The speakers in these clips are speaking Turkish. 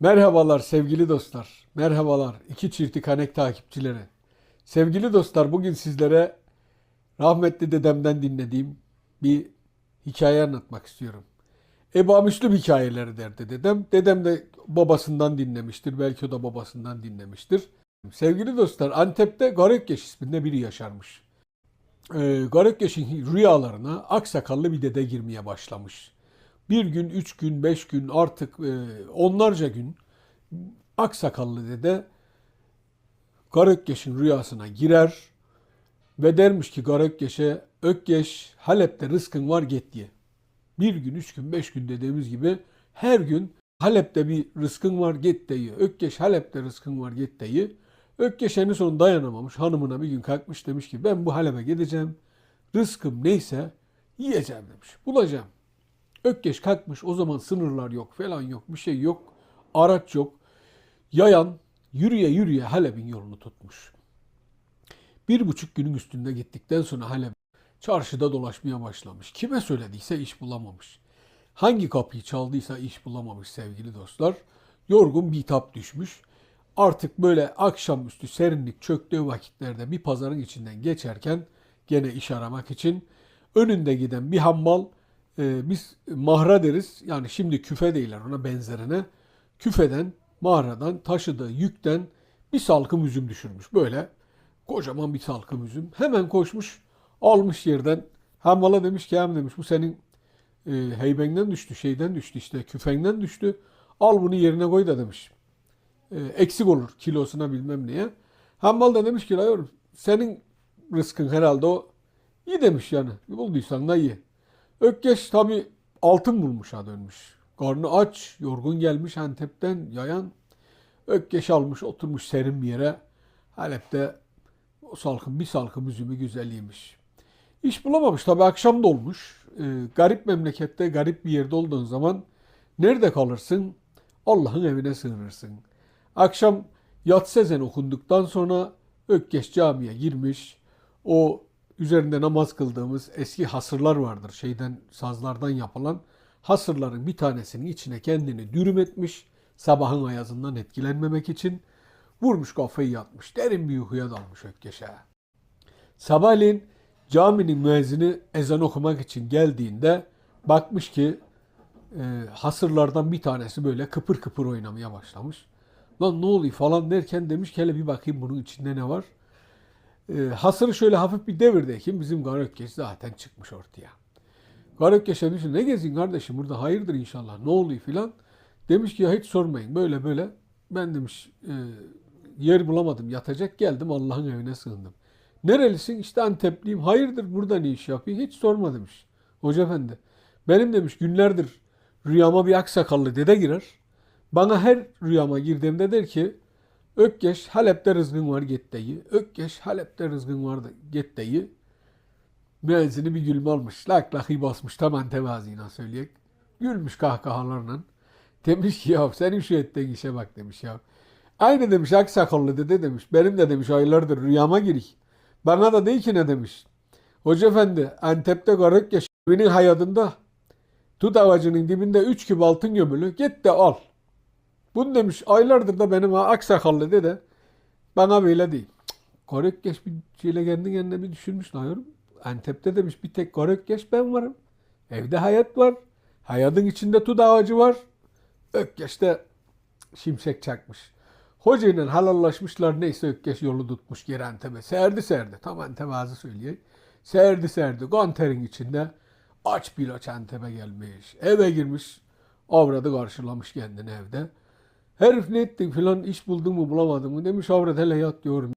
Merhabalar sevgili dostlar. Merhabalar iki çirti kanek takipçileri. Sevgili dostlar bugün sizlere rahmetli dedemden dinlediğim bir hikaye anlatmak istiyorum. Eba Müslüm hikayeleri derdi dedem. Dedem de babasından dinlemiştir. Belki o da babasından dinlemiştir. Sevgili dostlar Antep'te Garekgeş isminde biri yaşarmış. Ee, Garekgeş'in rüyalarına aksakallı bir dede girmeye başlamış. Bir gün, üç gün, beş gün artık e, onlarca gün aksakallı dede Garekgeş'in rüyasına girer ve dermiş ki Garekgeş'e Ökgeş Halep'te rızkın var git diye. Bir gün, üç gün, beş gün dediğimiz gibi her gün Halep'te bir rızkın var git deyi. Ökgeş Halep'te rızkın var git deyi. Ökgeş en son dayanamamış. Hanımına bir gün kalkmış demiş ki ben bu Halep'e gideceğim. Rızkım neyse yiyeceğim demiş. Bulacağım. Ökkeş kalkmış o zaman sınırlar yok falan yok bir şey yok. Araç yok. Yayan yürüye yürüye Halep'in yolunu tutmuş. Bir buçuk günün üstünde gittikten sonra Halep çarşıda dolaşmaya başlamış. Kime söylediyse iş bulamamış. Hangi kapıyı çaldıysa iş bulamamış sevgili dostlar. Yorgun bitap düşmüş. Artık böyle akşamüstü serinlik çöktüğü vakitlerde bir pazarın içinden geçerken gene iş aramak için önünde giden bir hammal e, biz mahra deriz. Yani şimdi küfe değiller ona benzerine. Küfeden, mağaradan taşıdığı yükten bir salkım üzüm düşürmüş. Böyle kocaman bir salkım üzüm. Hemen koşmuş almış yerden. Hammala demiş ki hem demiş bu senin e, heybenden düştü, şeyden düştü işte küfenden düştü. Al bunu yerine koy da demiş. E, eksik olur kilosuna bilmem neye. Hammal da demiş ki yavrum senin rızkın herhalde o. İyi demiş yani. Bulduysan da iyi. Ökkeş tabi altın bulmuş ha dönmüş. Karnı aç, yorgun gelmiş Antep'ten yayan. Ökkeş almış oturmuş serin bir yere. Halep'te o salkım bir salkım üzümü güzeliymiş. İş bulamamış tabi akşam da olmuş. Ee, garip memlekette garip bir yerde olduğun zaman nerede kalırsın? Allah'ın evine sığınırsın. Akşam yatsı ezanı okunduktan sonra Ökkeş camiye girmiş. O üzerinde namaz kıldığımız eski hasırlar vardır. Şeyden sazlardan yapılan hasırların bir tanesinin içine kendini dürüm etmiş. Sabahın ayazından etkilenmemek için vurmuş kafayı yatmış. Derin bir uykuya dalmış Ökkeş'e. Sabahleyin caminin müezzini ezan okumak için geldiğinde bakmış ki e, hasırlardan bir tanesi böyle kıpır kıpır oynamaya başlamış. Lan ne oluyor falan derken demiş ki hele bir bakayım bunun içinde ne var. E, hasırı şöyle hafif bir devirdeyken bizim Garökkeş zaten çıkmış ortaya. Garökkeş'e demiş ne gezin kardeşim burada hayırdır inşallah ne oluyor filan. Demiş ki ya hiç sormayın böyle böyle ben demiş e, yer bulamadım yatacak geldim Allah'ın evine sığındım. Nerelisin? İşte Antepliyim. Hayırdır burada ne iş yapıyorsun? Hiç sorma demiş. Hoca efendi. Benim demiş günlerdir rüyama bir aksakallı dede girer. Bana her rüyama girdiğimde der ki Ökkeş Halep'te rızkın var git deyi. Ökkeş Halep'te rızkın var deyi. Müezzini bir gülme almış. Lak lahi basmış tam tevazina söyleyek. Gülmüş kahkahalarla. Demiş ki ya senin şu ettiğin işe bak demiş ya. Aynı demiş aksakallı dede demiş. Benim de demiş aylardır rüyama girik. Bana da değil ki ne demiş. Hoca efendi Antep'te Garıkyaş evinin hayatında tut ağacının dibinde üç küp altın gömülü git de al. Bunu demiş aylardır da benim aksakallı dede bana böyle değil. Garıkyaş bir şeyle kendi kendine bir düşünmüş yavrum. Antep'te demiş bir tek Garıkyaş ben varım. Evde hayat var. Hayatın içinde tut ağacı var. Ökkeş'te şimşek çakmış. Hoca ile halallaşmışlar neyse Ökkeş yolu tutmuş geri Antep'e. Serdi serdi. Tam Antep ağzı söyleyeyim. Serdi serdi. Ganter'in içinde aç bir aç Antep'e gelmiş. Eve girmiş. Avradı karşılamış kendini evde. Herif ne ettin filan iş buldun mu bulamadın mı demiş avrat hele yat diyorum.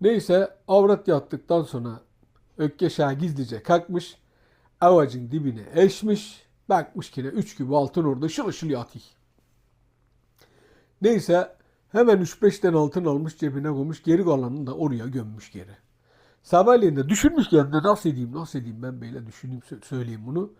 Neyse avrat yattıktan sonra Ökkeş ağa gizlice kalkmış. Avacın dibine eşmiş. Bakmış ki ne üç gibi altın orada şıl şıl yatıyor. Neyse hemen 3-5 tane altın almış cebine koymuş. Geri kalanını da oraya gömmüş geri. Sabahleyin de düşünmüş kendine nasıl edeyim nasıl edeyim ben böyle düşüneyim sö- söyleyeyim bunu.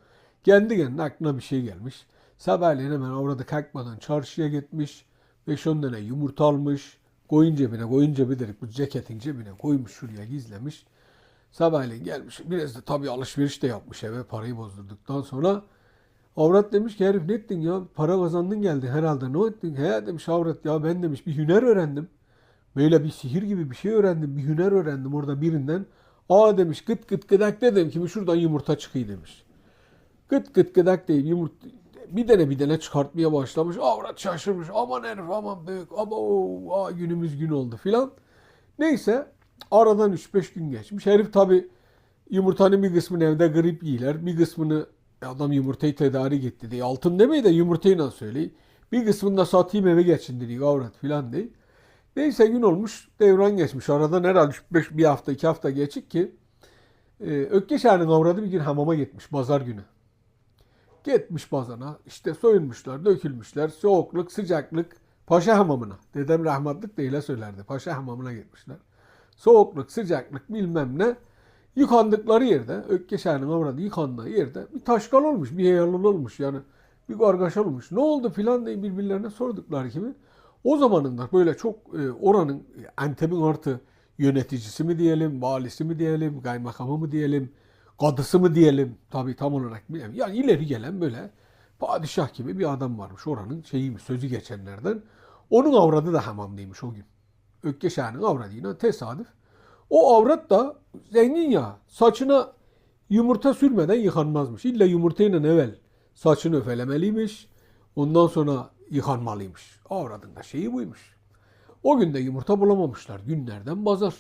Kendi kendine aklına bir şey gelmiş. Sabahleyin hemen orada kalkmadan çarşıya gitmiş. 5-10 tane yumurta almış. Koyun cebine, koyun cebi dedik bu ceketin cebine koymuş şuraya gizlemiş. Sabahleyin gelmiş. Biraz da tabii alışveriş de yapmış eve parayı bozdurduktan sonra. Avrat demiş ki herif ne ettin ya? Para kazandın geldi herhalde. Ne ettin? He demiş avrat ya ben demiş bir hüner öğrendim. Böyle bir sihir gibi bir şey öğrendim. Bir hüner öğrendim orada birinden. Aa demiş gıt gıt gıdak dedim ki şuradan yumurta çıkıyor demiş. Gıt gıt gıdak deyip yumurta bir tane bir tane çıkartmaya başlamış. Avrat şaşırmış. Aman herif aman büyük. Ama aa, günümüz gün oldu filan. Neyse aradan 3-5 gün geçmiş. Herif tabi yumurtanın bir kısmını evde grip yiyiler. Bir kısmını adam yumurtayı tedarik etti diye. Altın demeyi de yumurtayla söyleyin. Bir kısmını da satayım eve geçindireyim avrat filan diye. Neyse gün olmuş devran geçmiş. Aradan herhalde 5 bir hafta iki hafta geçik ki e, Ökkeş Ağa'nın avradı bir gün hamama gitmiş pazar günü. Gitmiş bazana işte soyunmuşlar, dökülmüşler. Soğukluk, sıcaklık. Paşa hamamına. Dedem rahmatlık öyle söylerdi. Paşa hamamına gitmişler. Soğukluk, sıcaklık bilmem ne. Yıkandıkları yerde, Ökkeşer'in avradı yıkandığı yerde bir taşkal olmuş, bir heyalan olmuş yani. Bir kargaşa olmuş. Ne oldu filan diye birbirlerine sordukları gibi. O zamanında böyle çok e, oranın Antep'in artı yöneticisi mi diyelim, valisi mi diyelim, kaymakamı mı diyelim, kadısı mı diyelim. Tabii tam olarak bilmiyorum. Yani ileri gelen böyle padişah gibi bir adam varmış oranın şeyiymiş, sözü geçenlerden. Onun avradı da hamamlıymış o gün. Ökkeşah'ın avradıyla tesadüf. O avrat da zengin ya saçına yumurta sürmeden yıkanmazmış. İlla yumurtayla evvel saçını öfelemeliymiş. Ondan sonra yıkanmalıymış. Avradın da şeyi buymuş. O gün de yumurta bulamamışlar. Günlerden pazar.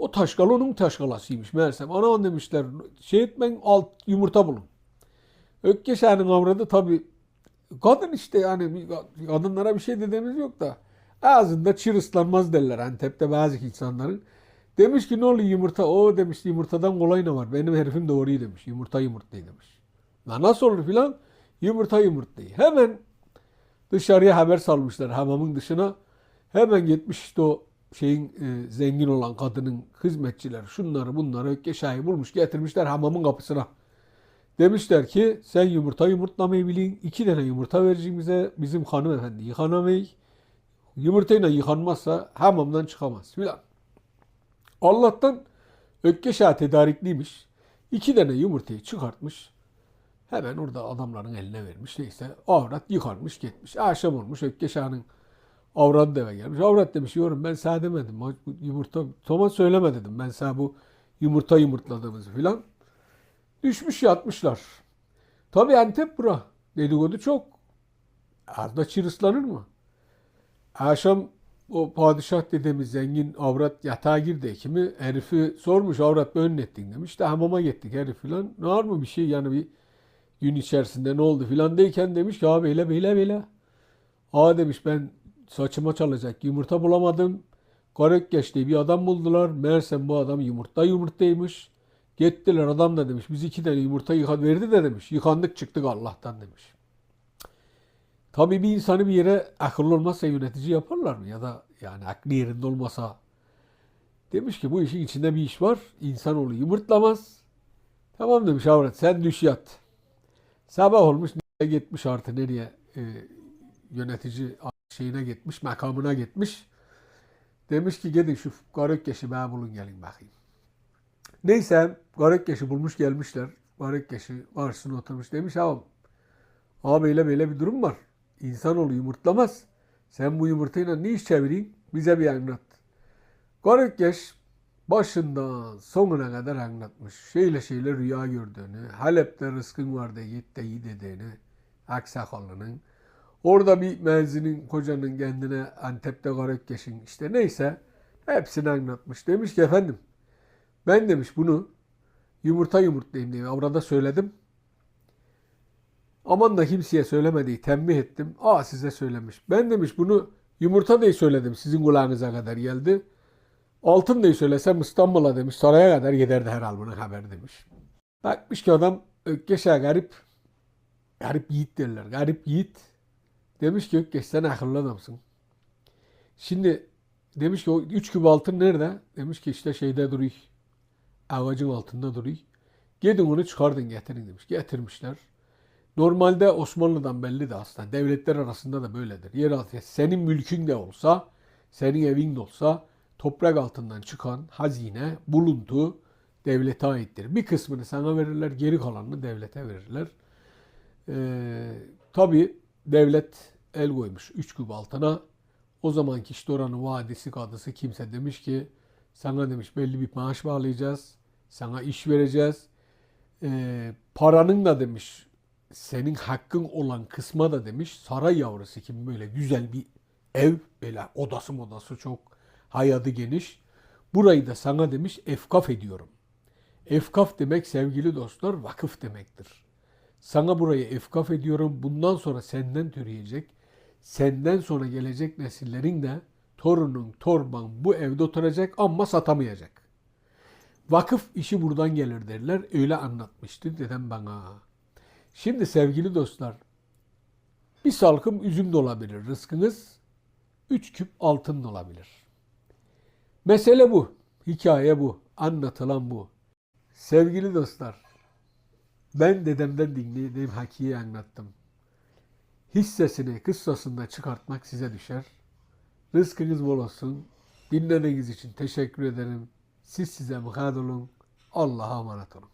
O taşkal onun taşkalasıymış meğersem. Anan demişler şey etmen alt yumurta bulun. Ökkeşer'in avradı tabi kadın işte yani kadınlara bir şey dediğimiz yok da ağzında çır ıslanmaz derler Antep'te bazı insanların. Demiş ki ne oluyor yumurta? O demiş yumurtadan kolay ne var? Benim herifim doğruyu demiş. Yumurta yumurtlayı demiş. La nasıl olur filan? Yumurta yumurtlayı. Hemen dışarıya haber salmışlar hamamın dışına. Hemen gitmiş işte o şeyin e, zengin olan kadının hizmetçiler şunları bunları ökkeşayı bulmuş getirmişler hamamın kapısına. Demişler ki sen yumurta yumurtlamayı bilin. iki tane yumurta vereceğim bize. Bizim hanımefendi yıkanamayı. Yumurtayla yıkanmazsa hamamdan çıkamaz filan. Allah'tan Ökkeşa tedarikliymiş. İki tane yumurtayı çıkartmış. Hemen orada adamların eline vermiş. Neyse avrat yıkanmış gitmiş. Akşam olmuş Ökkeşa'nın avrat eve gelmiş. Avrat demiş yorum ben sana demedim. Yumurta Thomas söyleme dedim. Ben sana bu yumurta yumurtladığımızı filan. Düşmüş yatmışlar. Tabii Antep bura. Dedikodu çok. Arda çırıslanır mı? Akşam o padişah dedemiz zengin avrat yatağa girdi kimi herifi sormuş avrat böyle ettin demiş de hamama gittik herif filan ne var mı bir şey yani bir gün içerisinde ne oldu filan deyken demiş ki abi böyle böyle böyle aa demiş ben saçıma çalacak yumurta bulamadım Garip geçti bir adam buldular meğersem bu adam yumurta yumurtaymış gittiler adam da demiş biz iki tane yumurta yıkan verdi de demiş yıkandık çıktık Allah'tan demiş. Tabii bir insanı bir yere akıllı olmazsa yönetici yaparlar mı? Ya da yani aklı yerinde olmasa. Demiş ki bu işin içinde bir iş var. İnsanoğlu yumurtlamaz. Tamam demiş avrat sen düş yat. Sabah olmuş gitmiş artık nereye e, yönetici şeyine gitmiş makamına gitmiş. Demiş ki gidin şu Garökkeş'i bana bulun gelin bakayım. Neyse Garökkeş'i bulmuş gelmişler. Garökkeş'i karşısına oturmuş demiş ağam. Abi böyle böyle bir durum var. İnsanoğlu yumurtlamaz. Sen bu yumurtayla ne iş çevireyim? Bize bir anlat. Garıkkeş başından sonuna kadar anlatmış. Şeyle şeyle rüya gördüğünü, Halep'te rızkın var diye git de iyi dediğini, Aksakallı'nın. Orada bir menzinin kocanın kendine Antep'te Garıkkeş'in işte neyse hepsini anlatmış. Demiş ki efendim ben demiş bunu yumurta yumurtlayayım diye avrada söyledim. Aman da kimseye söylemediği tembih ettim. Aa size söylemiş. Ben demiş bunu yumurta diye söyledim. Sizin kulağınıza kadar geldi. Altın diye söylesem İstanbul'a demiş. Saraya kadar giderdi herhal bunun haber demiş. Bakmış ki adam Ökkeş'e garip. Garip yiğit derler. Garip yiğit. Demiş ki Ökkeş sen akıllı adamsın. Şimdi demiş ki o üç küp altın nerede? Demiş ki işte şeyde duruyor. Ağacın altında duruyor. Gidin onu çıkardın getirin demiş. Getirmişler. Normalde Osmanlı'dan belli de aslında. Devletler arasında da böyledir. Yeraltı senin mülkün de olsa, senin evin de olsa toprak altından çıkan hazine, buluntu devlete aittir. Bir kısmını sana verirler, geri kalanını devlete verirler. Ee, tabii devlet el koymuş 3 küp altına. O zamanki işte oranın vadisi kadısı kimse demiş ki sana demiş belli bir maaş bağlayacağız. Sana iş vereceğiz. Ee, paranın da demiş senin hakkın olan kısma da demiş saray yavrusu gibi böyle güzel bir ev böyle odası modası çok hayatı geniş. Burayı da sana demiş efkaf ediyorum. Efkaf demek sevgili dostlar vakıf demektir. Sana burayı efkaf ediyorum. Bundan sonra senden türeyecek, senden sonra gelecek nesillerin de torunun, torban bu evde oturacak ama satamayacak. Vakıf işi buradan gelir derler. Öyle anlatmıştı dedem bana. Şimdi sevgili dostlar, bir salkım üzüm de olabilir rızkınız. Üç küp altın da olabilir. Mesele bu. Hikaye bu. Anlatılan bu. Sevgili dostlar, ben dedemden dinlediğim hakiyi anlattım. Hissesini kıssasında çıkartmak size düşer. Rızkınız bol olsun. Dinlediğiniz için teşekkür ederim. Siz size muhad olun. Allah'a emanet olun.